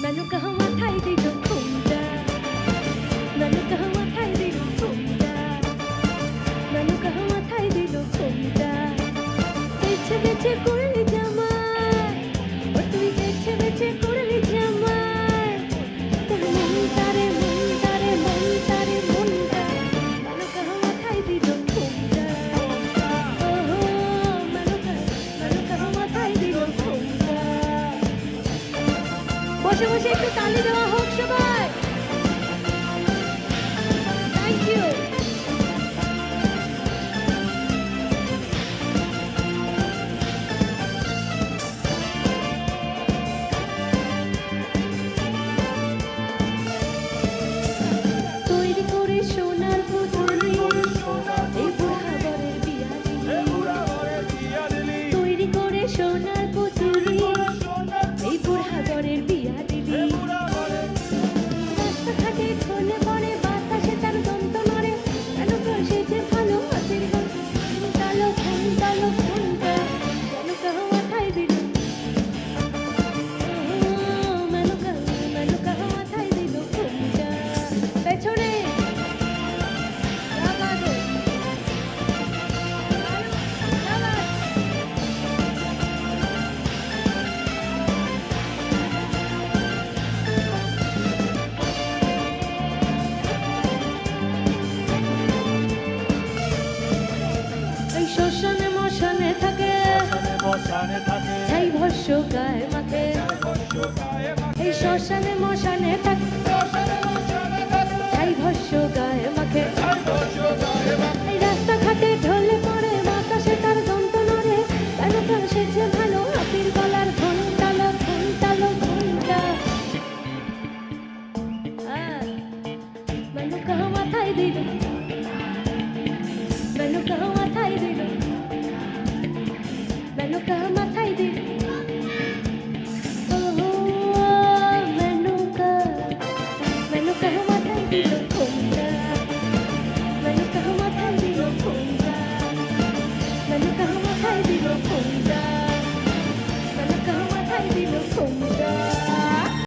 7日 বসে বসে একটু তালি দেওয়া হোক সবাই। থ্যাংক ইউ তৈরি করে সোনার পুতুলি এই বুড়া বরের বিয়া দিলি তৈরি করে সোনার পুতুলি শ্মশানে মশানে থাকে। ছাই ভস্য গায়ে মাখে এই শ্মশানে মশানে থাকে। ছাই ভস্য গায়ে মাখে এই রাস্তাঘাটে ঢলে পড়ে বাতাসে তার দন্ত নড়ে কেন তার সেজে ভালো হাতির গলার ঘন্টালো ঘন্টালো ঘণ্টা মাথায় のかまたいで